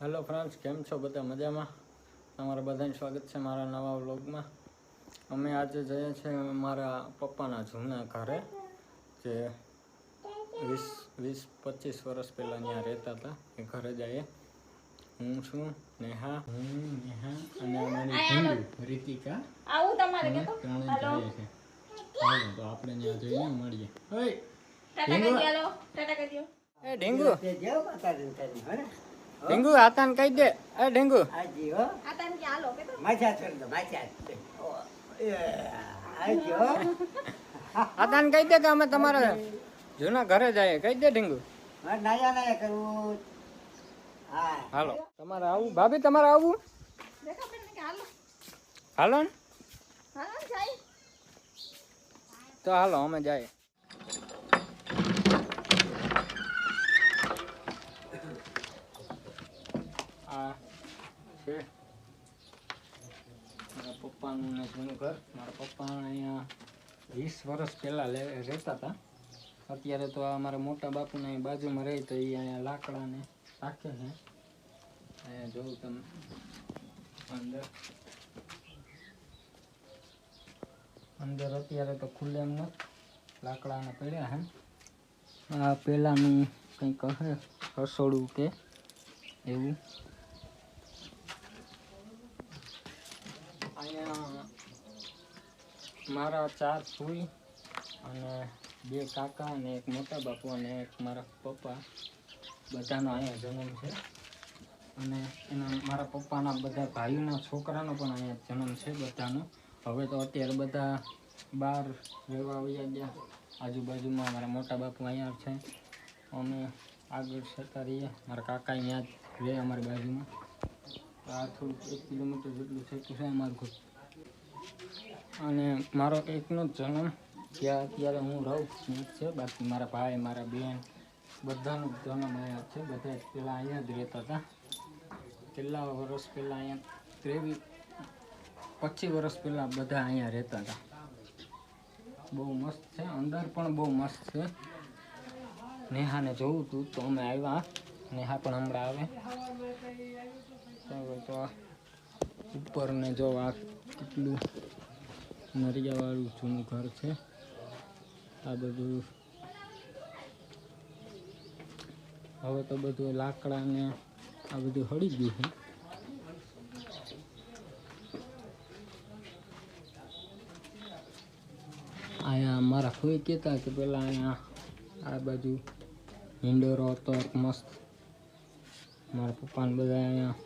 Hello friends કેમ છો બધા મજામાં? તમારા બધાને સ્વાગત છે મારા નવા વ્લોગમાં. અમે આજે જઈએ છીએ મારા પપ્પાના જૂના ઘરે જે વીસ વીસ પચીસ વર્ષ પહેલાં ત્યાં રહેતા હતા. એ ઘરે જઈએ. હું છું નેહા. હું નેહા અને અમારી રીતિકા. તો ત્રણે જઈએ છીએ. તો આપણે ત્યાં જઈએ મળીએ. ઢીંગુ. ઢીંગુ આતાને કહી દે. એ ઢીંગુ આજી હો. આતાન કે હાલો? કે તો? માછા છોડી દો માછા આજી હો. આતાને કહી દે કે અમે તમારા જૂના ઘરે જઈએ. કહી દે ઢીંગુ હા નાયા નાયા કરવું. હા. હાલો. તમારે આવું? ભાભી તમારે આવું? દેખો બેન કે હાલો. હાલો ને? હાલો જાય. તો હાલો અમે જાય. પપ્પાનું ને જૂનું ઘર મારા પપ્પા અહીંયા વીસ વર્ષ પહેલાં લે રહેતા હતા અત્યારે તો આ મારા મોટા બાપુને અહીં બાજુમાં રહે તો એ અહીંયા લાકડાને રાખે છે અહીંયા જોઉં તમે અંદર અંદર અત્યારે તો ખુલ્લે એમ નથી લાકડાને પડ્યા હે આ પહેલાંનું કંઈક હે રસોડું કે એવું અહીંયા મારા ચાર ફૂઈ અને બે કાકા અને એક મોટા બાપુ અને એક મારા પપ્પા. બધાનો અહીંયા જન્મ છે. અને એના મારા પપ્પાના બધા ભાઈઓના છોકરાનો પણ અહીંયા જન્મ છે બધાનો. હવે તો અત્યારે બધા બહાર રહેવા આવ્યા ગયા. આજુબાજુમાં મારા મોટા બાપુ અહીંયા છે. અમે આગળ જતા રહીએ. મારા કાકા અહીંયા જ રહે અમારી બાજુમાં. આ થોડુંક એક કિલોમીટર જેટલું થતું છે અમારું ઘર અને મારો એકનો જ જન્મ ત્યાં અત્યારે હું રહું છું છે? બાકી મારા ભાઈ, મારા બહેન બધાનો જન્મ અહીંયા છે. બધા પહેલાં અહીંયા જ રહેતા હતા. છેલ્લા વર્ષ પહેલાં અહીંયા, ત્રેવીસ, પચીસ વર્ષ પહેલાં બધા અહીંયા રહેતા હતા. બહુ મસ્ત છે. અંદર પણ બહુ મસ્ત છે. નેહાને જોવું હતું તો અમે આવ્યા. નેહા પણ હમણાં આવે. તો ઉપર ને જો આ કેટલું નરિયાવાળું જૂનું ઘર છે, આ બધું હવે તો બધું લાકડા ને આ બધું હળી ગયું છે. અહીંયા મારા કોઈ કહેતા કે પેલા અહીંયા આ બાજુ હિંડોરો હતો મસ્ત. મારા પપ્પાને બધા અહીંયા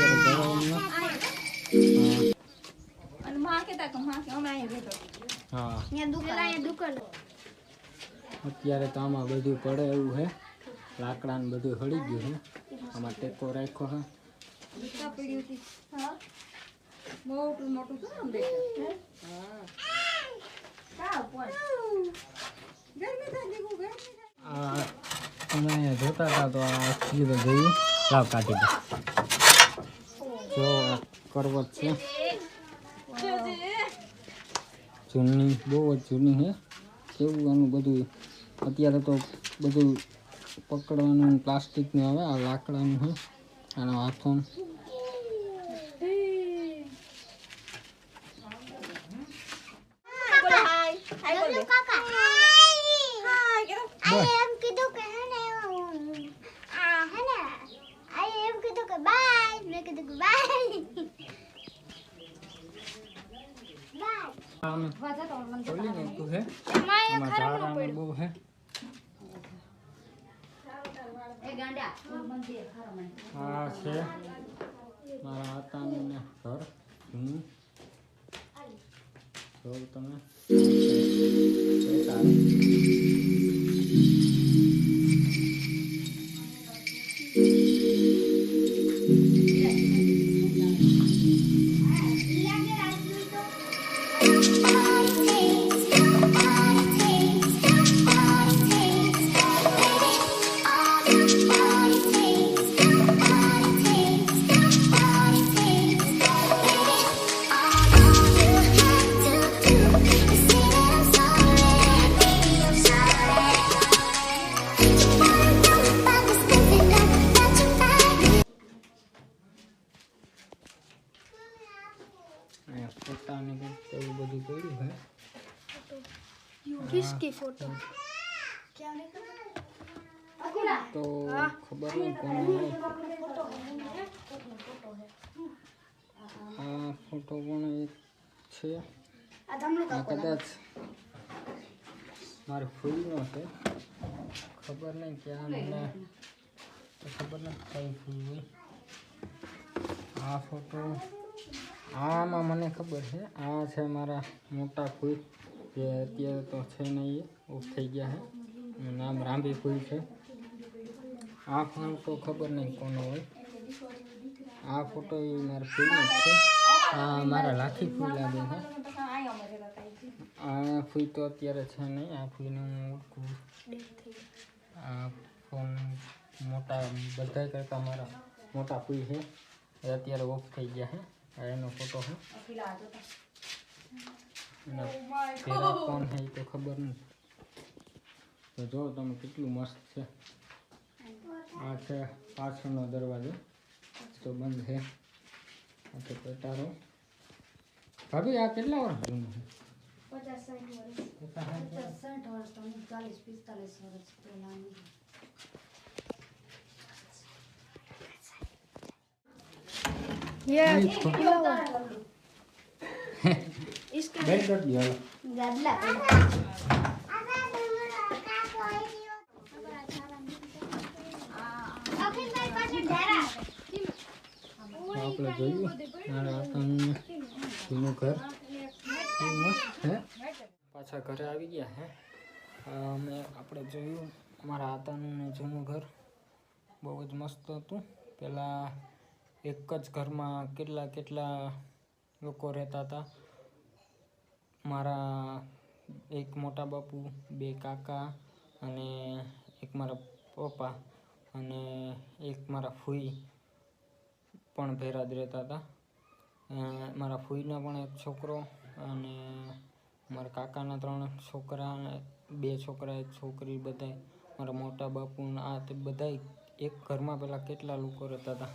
અત્યારે તો આમાં બધું પડે એવું છે લાકડા ને બધું હળી ગયું છે આમાં ટેકો રાખ્યો છે દુકાન પડ્યું છે હા મોટું મોટું શું આમ દેખાય હા કા પણ ગરમી થાય દેખું ગરમી થાય આ અમે અહીંયા જોતા હતા તો આ કીધું જોયું લાવ કાઢી દે જો આ કરવત છે જૂની, બહુ જ જૂની છે કેવું આનું બધું? અત્યારે તો બધું પકડવાનું પ્લાસ્ટિકનું આવે આ લાકડાનું છે આનો હાથો આ છે મારા હાથાનું ને ઘર જૂનું જોઉં તમે અહીંયા ફોટા કાને કે એવું બધું કર્યું હે કિસકી ફોટો તો ખબર નહીં કોણ આ ફોટો પણ એક છે આ કદાચ મારો ફૂલનો છે ખબર નહીં ક્યાં મને ખબર નથી કઈ ફૂલ હોય આ ફોટો આમાં મને ખબર છે આ છે મારા મોટા ફૂલ જે અત્યારે તો છે નહીં એ ઓફ થઈ ગયા છે એનું નામ રાંબી ફૂલ છે આ ફોન તો ખબર નહીં કોનો હોય આ ફોટો એ મારા ફૂલનો જ છે આ મારા લાઠી ફૂલ લાગે છે આ ફૂલ તો અત્યારે છે નહીં આ ફૂલને હું ઓળખું આ ફોન મોટા બધા કરતાં મારા મોટા ફૂલ છે એ અત્યારે ઓફ થઈ ગયા છે આ એનો ફોટો છે. એના પેલા કોણ છે તો ખબર નહીં તો જો તમે કેટલું મસ્ત છે. આ છે પાછળનો દરવાજો. તો બંધ છે. આ તો પેટારો. ભાભી આ કેટલા વર્ષ જૂનું છે? પચાસ સાઠ વર્ષ? ये આ એક ફોટો. इसका બેન કરી દો હાલો. गदला આપણે જોયું મારા આતાનું જૂનું ઘર કેવું મસ્ત છે પાછા ઘરે આવી ગયા હે આ અમે આપણે જોયું મારા આતાનું ને જૂનું ઘર બહુ જ મસ્ત હતું પહેલાં એક જ ઘરમાં કેટલા કેટલા લોકો રહેતા હતા? મારા એક મોટા બાપુ, બે કાકા અને એક મારા પપ્પા અને એક મારા ફૂઈ પણ ભેરા જ રહેતા હતા. મારા ફૂઈનો પણ એક છોકરો અને મારા કાકાના ત્રણ છોકરા બે છોકરા, એક છોકરી બધા મારા મોટા બાપુ આ તે બધા એક ઘરમાં પહેલાં કેટલા લોકો રહેતા હતા?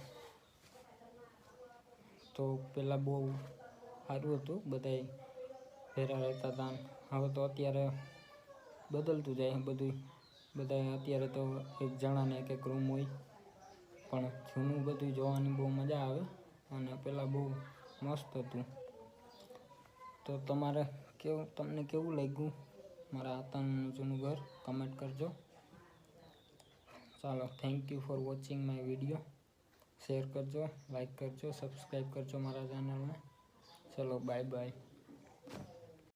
તો પહેલાં બહુ સારું હતું બધા ભેરા રહેતા હતા હવે તો અત્યારે બદલતું જાય બધું બધા અત્યારે તો એક જણાને એક એક રૂમ હોય. પણ જૂનું બધું જોવાની બહુ મજા આવે અને પહેલાં બહુ મસ્ત હતું. તો તમારે કેવું, તમને કેવું લાગ્યું મારા આતાનું જૂનું ઘર? કમેન્ટ કરજો. ચાલો thank you for watching my video share કરજો લાઈક કરજો સબસ્ક્રાઈબ કરજો મારા ચેનલને ચલો બાય બાય